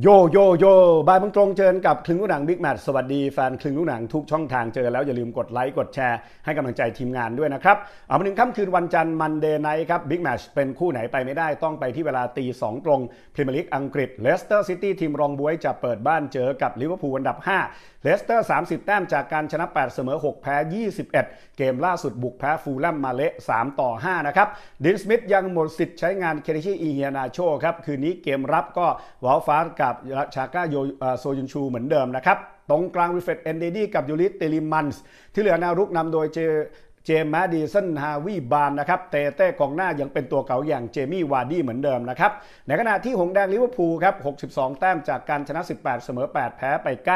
โยโยโยบายบังตรงเจอกับคลึงลูกหนังบิ๊กแมทสวัสดีแฟนคลึงลูกหนังทุกช่องทางเจอแล้วอย่าลืมกดไลค์กดแชร์ให้กำลังใจทีมงานด้วยนะครับ เอามาถึงค่ำคืนวันจันทร์มันเดย์ไนท์ครับบิ๊กแมทเป็นคู่ไหนไปไม่ได้ต้องไปที่เวลาตีสองตรงพรีเมียร์ลีกอังกฤษเลสเตอร์ซิตี้ทีมรองบวยจะเปิดบ้านเจอกับลิเวอร์พูลอันดับ 5เลสเตอร์ 30 แต้มจากการชนะ 8 เสมอ 6 แพ้ 21 เกมล่าสุดบุกแพ้ฟูลแลมมาเละ3ต่อ 5 นะครับดินสมิธยังหมดสิทธิ์ใช้งานเคเดชิอีเฮียนาโชครับคืนนี้เกมรับก็วอลฟาร์กับชาก้าโยโซยุนชูเหมือนเดิมนะครับ ตรงกลางวิเฟตเอนเดดี้กับยูริสเตลิมันส์ที่เหลือแนวรุกนำโดยเจเจมส์แมดดิสันฮาวีบานนะครับเตเต้กองหน้ายังเป็นตัวเก่าอย่างเจมี่วาร์ดี้เหมือนเดิมนะครับ ในขณะที่หงแดงลิเวอร์พูลครับ 62 แต้มจากการชนะ 18 เสมอ 8 แพ้ไป 9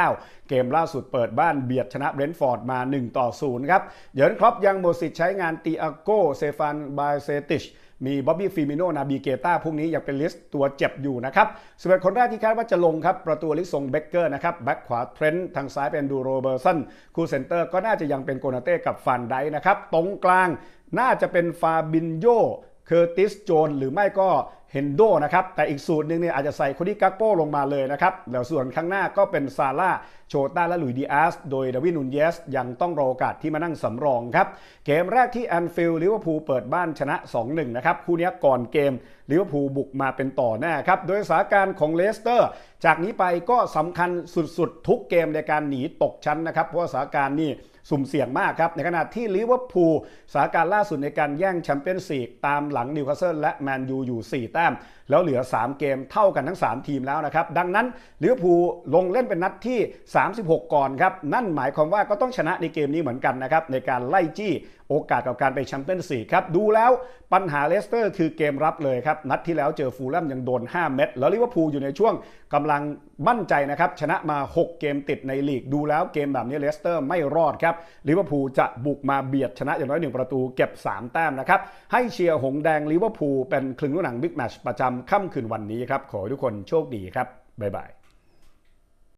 เกมล่าสุดเปิดบ้านเบียดชนะเบรนท์ฟอร์ดมา 1 ต่อ 0 ครับ เยิร์นครอปยังหมดสิทธิ์ใช้งานตีอาโกเซฟานบายเซติช มีบ๊อบบี้ฟิมิโนนาบีเกต้าพวกนี้ยังเป็นลิสต์ตัวเจ็บอยู่นะครับสเปนคนแรกที่คาดว่าจะลงครับประตูลิซงเบเกอร์นะครับแบ็คขวาเทรนต์ทางซ้ายเป็นดูโรเบอร์สันคูเซนเตอร์ก็น่าจะยังเป็นโกนาเต้กับฟันไดนะครับตรงกลางน่าจะเป็นฟาบินโยเคอร์ติสโจนหรือไม่ก็เฮนโดนะครับ แต่อีกสูตรหนึ่งเนี่ยอาจจะใส่โคดี้กักโปลงมาเลยนะครับ แล้วส่วนข้างหน้าก็เป็นซาร่าโชต้าและลุยดีอาส โดยดาวินนูนเยส ยังต้องรอโอกาสที่มานั่งสำรองครับ เกมแรกที่แอนฟิลด์ลิเวอร์พูลเปิดบ้านชนะ 2-1 นะครับ คู่นี้ก่อนเกมลิเวอร์พูลบุกมาเป็นต่อแน่ครับ โดยสถานการณ์ของเลสเตอร์ จากนี้ไปก็สำคัญสุดๆ ทุกเกมในการหนีตกชั้นนะครับ เพราะสถานการณ์นี่สุ่มเสี่ยงมากครับ ในขณะที่ลิเวอร์พูลสถานการณ์ล่าสุดในการแย่งแชมเปี้ยนส์ลีกตามหลังนิวคาสเซิลและแมนยูอยู่4แต้ม แล้วเหลือ 3 เกมเท่ากันทั้ง 3 ทีมแล้วนะครับ ดังนั้นลิเวอร์พูลลงเล่นเป็นนัดที่ 36 ก่อนครับ นั่นหมายความว่าก็ต้องชนะในเกมนี้เหมือนกันนะครับในการไล่จี้โอกาสกับการไปแชมเปี้ยนส์ลีกครับดูแล้วปัญหาเลสเตอร์คือเกมรับเลยครับ นัดที่แล้วเจอฟูลแลมยังโดน 5 เม็ดแล้วลิเวอร์พูลอยู่ในช่วงกำลังมั่นใจนะครับ ชนะมา 6 เกมติดในลีก ดูแล้วเกมแบบนี้เลสเตอร์ไม่รอดครับลิเวอร์พูลจะบุกมาเบียดชนะอย่างน้อยหนึ่งประตูเก็บ 3 แต้มนะครับ ให้เชียร์หงแดงลิเวอร์พูลเป็นคลึงลูกหนังบิ๊กแมชประจำค่ำคืนวันนี้ครับขอให้ทุกคนโชคดีครับบ๊ายบาย